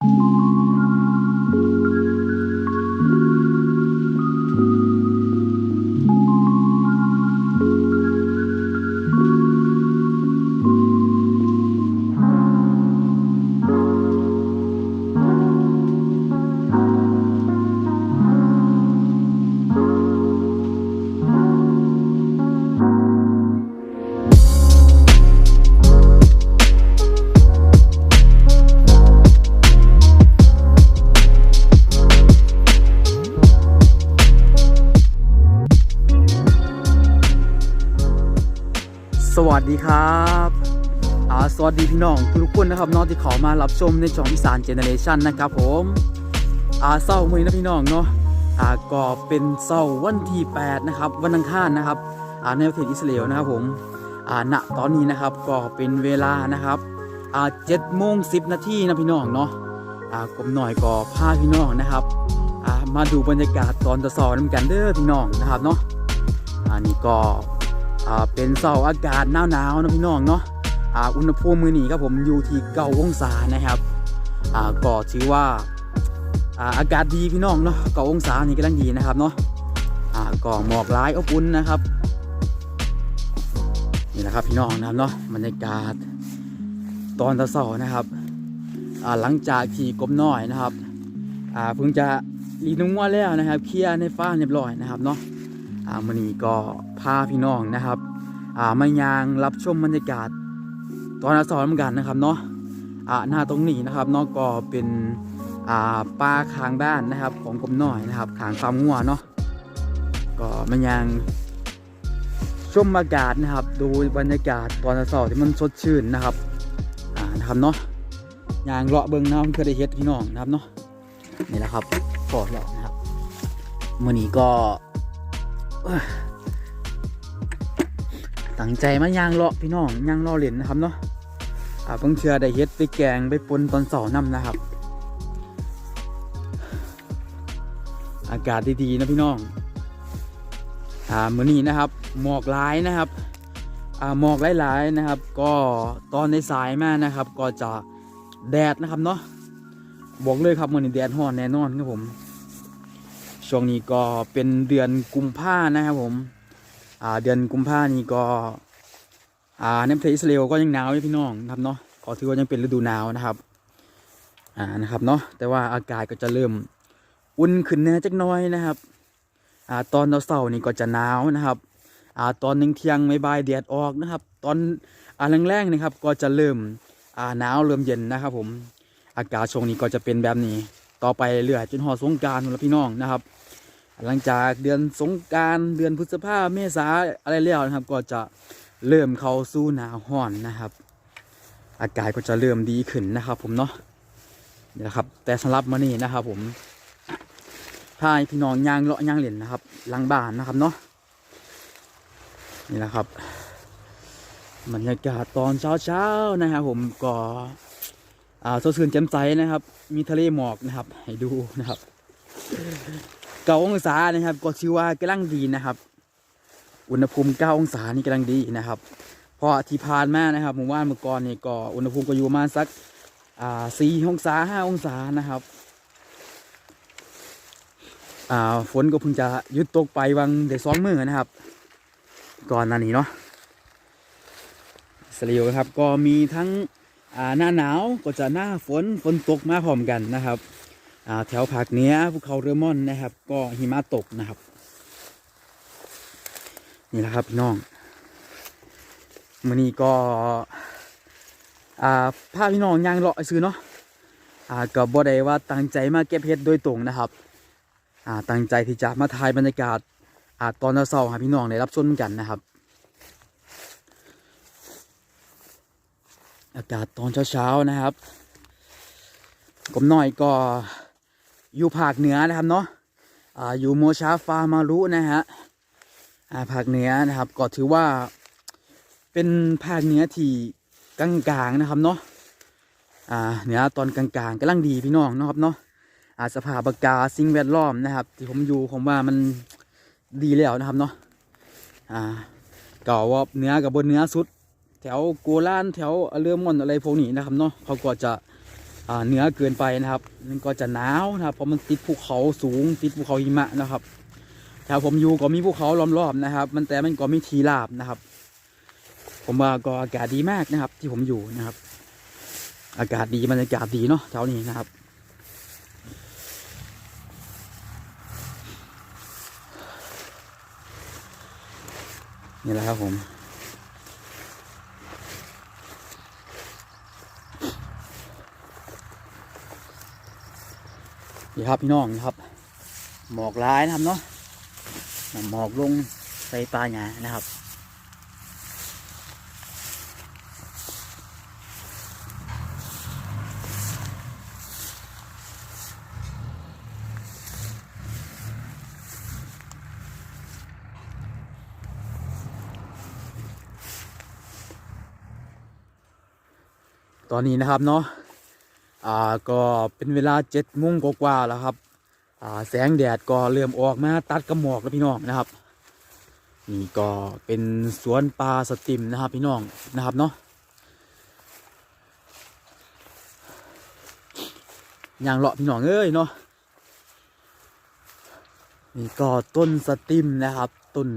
ส ดีครับอ่าสวัสดีพี่น้องทุกคนนะครับน้องที่เขามารับชมในช่องอีสานเจเนเรชันนะครับผมอ่าเศร้ามือนะพี่น้องเนาะอ่าก็เป็นเศร้าวันที่8นะครับวันอังคารนะครับอ่าในประเทศอิสราเอลนะครับผมอ่าณตอนนี้นะครับก็เป็นเวลานะครับอ่าเจ็ดโมงสินาทีนะพี่น้องเนาะอ่ากลมหน่อยก็พาพี่น้องนะครับอ่ามาดูบรรยากาศตอนจะสอนำกันเด้อพี่น้องนะครับเนาะอ่านี่ก็ อ่าเป็นเสาอากาศหนาวๆนะพี่น้องเนาะอ่าอุณหภูมิมือนี้ครับผมอยู่ที่เก้าองศานะครับอ่าก็ถือว่าอ่าอากาศดีพี่น้องเนาะเก้าองศานี่กำลังดีนะครับเนาะอ่าก็หมอกร้ายอบอุ่นนะครับนี่แหละครับพี่น้องนะครับเนาะบรรยากาศตอนตะเสานะครับอ่าหลังจากที่กบน้อยนะครับอ่าเพิ่งจะรีนุ่งว่าแล้วนะครับ เคลียร์ในฟ้าเรียบร้อยนะครับเนาะ อ่ามันนี้ก็พาพี่น้องนะครับอ่ามายางรับชมบรรยากาศ ตอนอาสอนเหมือนกันนะครับเนาะอ่าหน้าตรงนี้นะครับเนาะก็เป็นอ่าปลาคางบ้านนะครับ ของกลมน้อยนะครับขางฟาร์มงัวเนาะก็มายางชมอากาศนะครับ ดูบรรยากาศตอนอาสอนที่มันสดชื่นนะครับอ่านะครับเนาะยางเลาะเบิ้งน้ำเคยได้เฮ็ดพี่น้องนะครับเนาะนี่แหละครับพอแล้วนะครับมื่อนี้ก็ ตั้งใจมาย่างเลาะพี่น้องย่างเลาะเหรียญนะครับเนาะอ่าเพิ่งเชื่อได้เฮ็ดไปแกงไปปนตอนเสาร์น้ำนะครับ อากาศดีๆนะพี่น้องอ่ามื้อนี้นะครับ หมอกหลายนะครับอ่าหมอกหลายๆนะครับ ก็ตอนในสายมานะครับ ก็จะแดดนะครับเนาะบอกเลยครับมื้อนี้แดดร้อนแน่นอนครับผม ช่วงนี้ก็เป็นเดือนกุมภานะครับผมอ่าเดือนกุมภานี่ก็อ่าในประเทศอิสราเอลก็ยังหนาวอยู่พี่น้องนะครับเนาะก็ถือว่ายังเป็นฤดูหนาวนะครับอ่านะครับเนาะแต่ว่าอากาศก็จะเริ่มอุ่นขึ้นแน่จักน้อยนะครับอ่าตอนเสาร์นี่ก็จะหนาวนะครับอ่าตอนนิ่งเที่ยงไม่บายแดดออกนะครับ ตอนอ่าแรงๆนะครับก็จะเริ่มอ่าหนาวเริ่มเย็นนะครับผมอากาศช่วงนี้ก็จะเป็นแบบนี้ ต่อไปเรื่อยจนหอสงกรารแล้วพี่น้องนะครับ หลังจากเดือนสงการเดือนพฤษภาเมษาอะไรแล้วนะครับ ก็จะเริ่มเข้าสู่หนาวห้อนนะครับ อากาศก็จะเริ่มดีขึ้นนะครับ ผมเนาะนี่แหละครับ แต่สำหรับมื้อนี้นะครับ ผมพาพี่น้องย่างเลาะย่างเหรียญนะครับลังบานนะครับเนาะนี่แหละครับบรรยากาศตอนเช้าๆนะครับผมก็ อ่าสดชื่นแจ่มใสนะครับ มีทะเลหมอกนะครับ ให้ดูนะครับ เก้าองศานะครับ ก็ชื่อว่ากำลังดีนะครับ อุณหภูมิเก้าองศานี่กำลังดีนะครับ เพราะที่ผ่านมานะครับเมื่อวานเมื่อก่อนนี่ก็อุณหภูมิก็อยู่ประมาณสักอ่าสี่องศาห้าองศานะครับอ่าฝนก็เพิ่งจะหยุดตกไปวังเดี๋ยวสองมือนะครับ ก่อนหน้านี้เนาะสริวครับก็มีทั้ง หน้าหนาวก็จะหน้าฝนฝนตกมาพร้อมกันนะครับอ่าแถวภาคเหนือภูเขาเรอมอนนะครับ ก็หิมะตกนะครับ นี่แหละครับพี่น้องมันนี้ก็อ่าพาพี่น้องย่างเลาะซื้อเนาะอ่าก็บ่ได้ว่าตั้งใจมาเก็บเห็ดโดยตรงนะครับอ่าตั้งใจที่จะมาถ่ายบรรยากาศอ่าตอนเช้าๆให้พี่น้องได้รับชมกันนะครับ อากาศตอนเช้าๆนะครับผมหน่อยก็อยู่ภาคเหนือนะครับเนาะออยู่โมชาฟามารุนะฮะภาคเหนือนะครับ ก็ถือว่าเป็นภาคเหนือที่กลางๆนะครับเนาะเหนือตอนกลางๆกำลังดีพี่น้องนะครับเนาะอาสภาพอากาศสิ่งแวดล้อมนะครับ ที่ผมอยู่ผมว่ามันดีแล้วนะครับเนาะอ่าก็ว่าเนื้อกับบนเนื้อสุด ถวโกลานแถวเรือมอนอะไรพวกนี้นะครับเนาะเขาก็จะเหนือเกินไปนะครับ มันก็จะหนาวนะครับเพราะมันติดภูเขาสูงติดภูเขาหิมะนะครับ แถวผมอยู่ก็มีภูเขาล้อมรอบนะครับ มันแต่มันก็มีทีราบนะครับ ผมว่าก็อากาศดีมากนะครับ ที่ผมอยู่นะครับ อากาศดีบรรยากาศดีเนาะแถวนี้นะครับนี่แหละครับผม นี่ครับพี่น้องนะครับ หมอกร้ายนะครับเนาะหมอกลงใส่ปลาหยานะครับตอนนี้นะครับเนาะ อ่าก็เป็นเวลาเจ็ดโมงกว่าแล้วครับ อ่าแสงแดดก็เริ่มออกมาตัดกระหมอกแล้วพี่น้องนะครับ นี่ก็เป็นสวนปลาสติมนะครับพี่น้องนะครับเนาะยางเลาะพี่น้องเอ้ยเนาะนี่ก็ต้นสติมนะครับต้น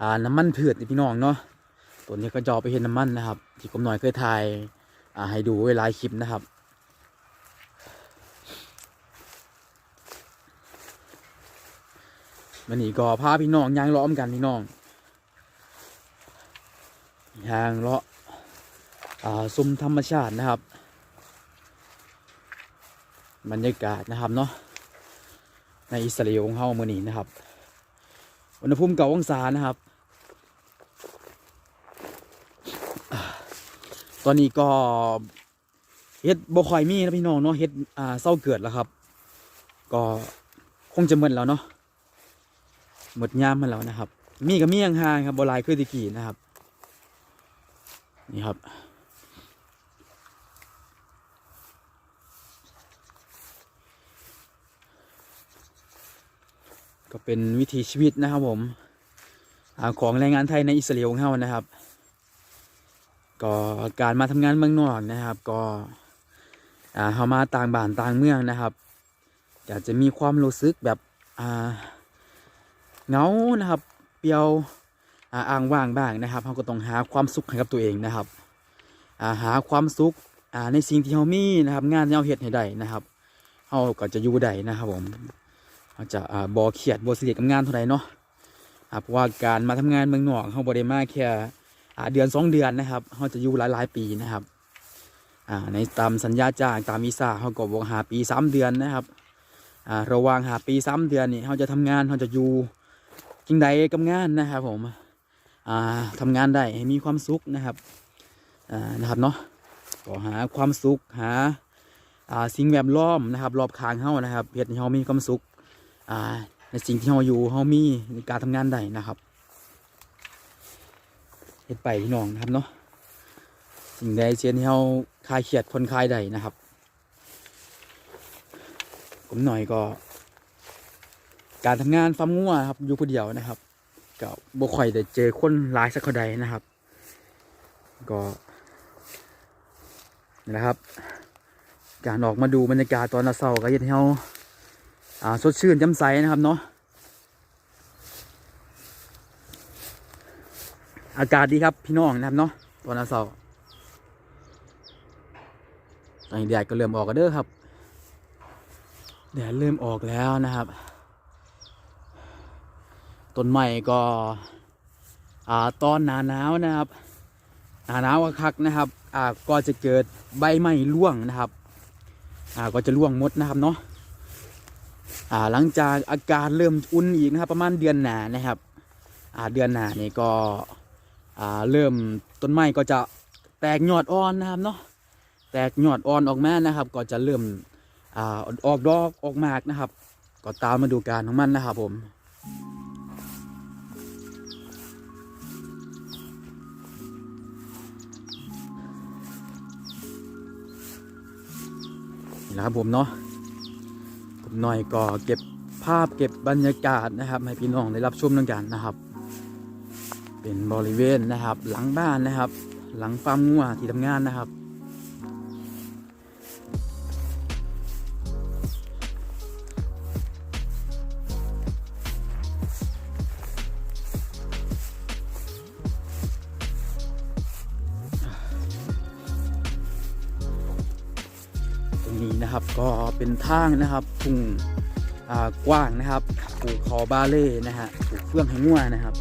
อ่าน้ำมันพืชนี่พี่น้องเนาะต้นนี้ก็จอไปเห็นน้ำมันนะครับ ที่ผมหน่อยเคยถ่ายอ่าให้ดูไว้หลายคลิปนะครับ มันนี่ก็พาพี่น้องยางลาะเหมือนกันพี่น้องยางเลาะอ่าซุ้มธรรมชาตินะครับ บรรยากาศนะครับเนาะในอิสราเอลของเฮาเมื่อนี้นะครับ อุณหภูมิเก้าองศานะครับอตอนนี้ก็เฮ็ดบ่ค่อยมีนะพี่น้องเนาะเฮ็ดอ่าเศร้าเกิดแล้วครับ ก็คงจะเหมือนแล้วเนาะ หมดยามมาแล้วนะครับ มีกับมีห่างครับโบราณคือตะกี้นะครับ นี่ครับก็เป็นวิถีชีวิตนะครับผมอของแรงงานไทยในอิสราเอลของเรานะครับ ก็การมาทำงานเมืองนอกนะครับ ก็อ่าเขามาต่างบ้านต่างเมืองนะครับอยากจะมีความรู้สึกแบบอ่า เงานะครับ เปรียวอ่างว่างบ้างนะครับเราก็ต้องหาความสุขให้กับตัวเองนะครับาหาความสุขอ่าในสิ่งที่เรามีนะครับ งานที่เราเฮ็ดให้ได้นะครับเราก็จะอยู่ได้นะครับผมเราจะอ่าบ่เครียดบ่เสียกับงานเท่าไหร่เนาะเพราะว่าการมาทำงานเมืองนอกเราบ่ได้มาแค่อ่าเดือนสองเดือนนะครับเราจะอยู่หลายหลายๆปีนะครับอ่าในตามสัญญาจ้างตามวีซ่าเขาก็บอกหาปีสามเดือนนะครับอ่าระหว่างหาปีสามเดือนนี่เราจะทำงานเราจะอยู่ จริงใดกับงานนะครับผมอ่าทำงานได้มีความสุขนะครับอ่านะครับเนาะก็หาความสุขหาอ่าสิ่งแวดล้อมนะครับ รอบข้างเฮานะครับเฮ็ดให้เฮามีความสุขอ่าในสิ่งที่เฮาอยู่เฮามีในการทำงานได้นะครับเฮ็ดไปพี่น้องนะครับเนาะสิ่งใดเช่นที่เฮาคลายเครียดผ่อนคลายได้นะครับผมหน่อยก็ การทำงานฟาร์มงัวครับอยู่คนเดียวนะครับก็บ่ค่อยได้เจอคนหลายสักเท่าใดนะครับ ก็นี่แหละครับ การออกมาดูบรรยากาศตอนเช้าก็เฮ็ดให้เฮาอ่าสดชื่นแจ่มใสนะครับเนาะอากาศดีครับพี่น้องนะครับเนาะตอนเช้าตอนนี้แดดก็เริ่มออกกันเด้อครับแดดเริ่มออกแล้วนะครับ ต้นไม้ก็อ่าตอนหนาหนาวนะครับ หนาหนาวคักนะครับอ่าก็จะเกิดใบไม้ร่วงนะครับอ่าก็จะร่วงหมดนะครับเนาะอ่าหลังจากอากาศเริ่มอุ่นอีกนะครับ ประมาณเดือนหนานะครับอ่าเดือนหนานี่ก็อ่าเริ่มต้นไม้ก็จะแตกยอดอ่อนนะครับเนาะแตกยอดอ่อนออกมานะครับ ก็จะเริ่มอ่าออกดอกออกมากนะครับ ก็ตามมาดูการของมันนะครับผม นะครับผมเนาะผมหน่อยก็เก็บภาพเก็บบรรยากาศนะครับ ให้พี่น้องได้รับชมด้วยกันนะครับ เป็นบริเวณนะครับ หลังบ้านนะครับ หลังฟาร์มงัวที่ทำงานนะครับ นะครับ ก็เป็นทางนะครับทุ่งอ่ากว้างนะครับปลูกคอบาเล่นะฮะปลูกเฟื่องให้งัวนะครับ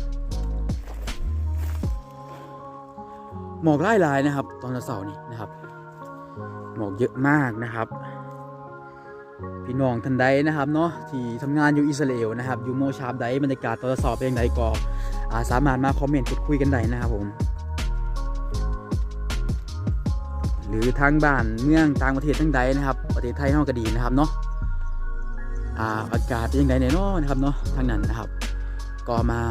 หมอกไล่ลายนะครับ ตอนเสาร์นี่นะครับ หมอกเยอะมากนะครับ พี่น้องท่านใดนะครับเนาะที่ทำงานอยู่อิสราเอลนะครับอยู่โมชาบใดบรรยากาศตอนสอบเป็นอย่างไรก็อ่าสามารถมาคอมเมนต์พูดคุยกันได้นะครับผม หรือทางบ้านเมืองต่างประเทศทั้งใดนะครับ ประเทศไทยเฮาก็ดีนะครับเนาะอ่าอากาศเป็นย่างไรเนี่ยเนาะนะครับเนาะทางนั้นนะครับ ก็มา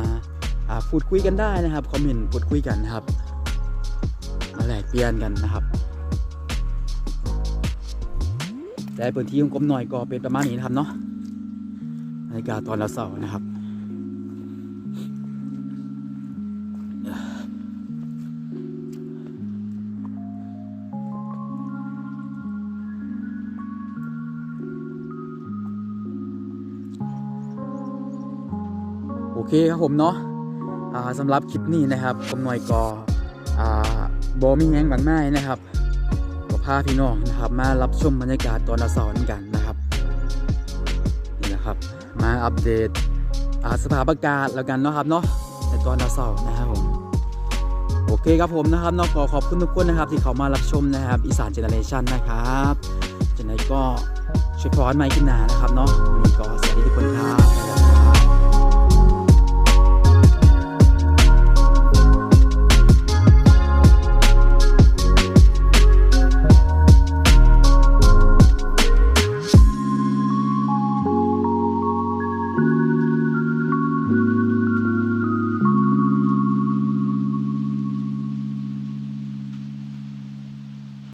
อ่าพูดคุยกันได้นะครับคอมเมนต์พูดคุยกันนะครับมาแลกเปลี่ยนกันนะครับแต่พื้นที่ของกรมหน่อยก็เป็นประมาณนี้นะครับเนาะบรรยากาศตอนเราเสาร์นะครับ เคครับผมเนาะสำหรับคลิปนี้นะครับกรมหน่อยกอบอมีแหงบางไม้นะครับก็พาพี่น้องนะครับ มารับชมบรรยากาศตอนเราสอนกันนะครับนี่นะครับ มาอัปเดตสภาพอากาศแล้วกันเนาะครับเนาะในตอนเราสอนนะครับผมโอเคครับผมนะครับนาะขอขอบคุณทุกคนนะครับ ที่เขามารับชมนะครับ อีสานเจเนเรชันนะครับจะไหนก็ช่วยพรไมค์กินหนานะครับเนาะวันนี้ก็สวัสดีทุกคนครับบ๊ายบาย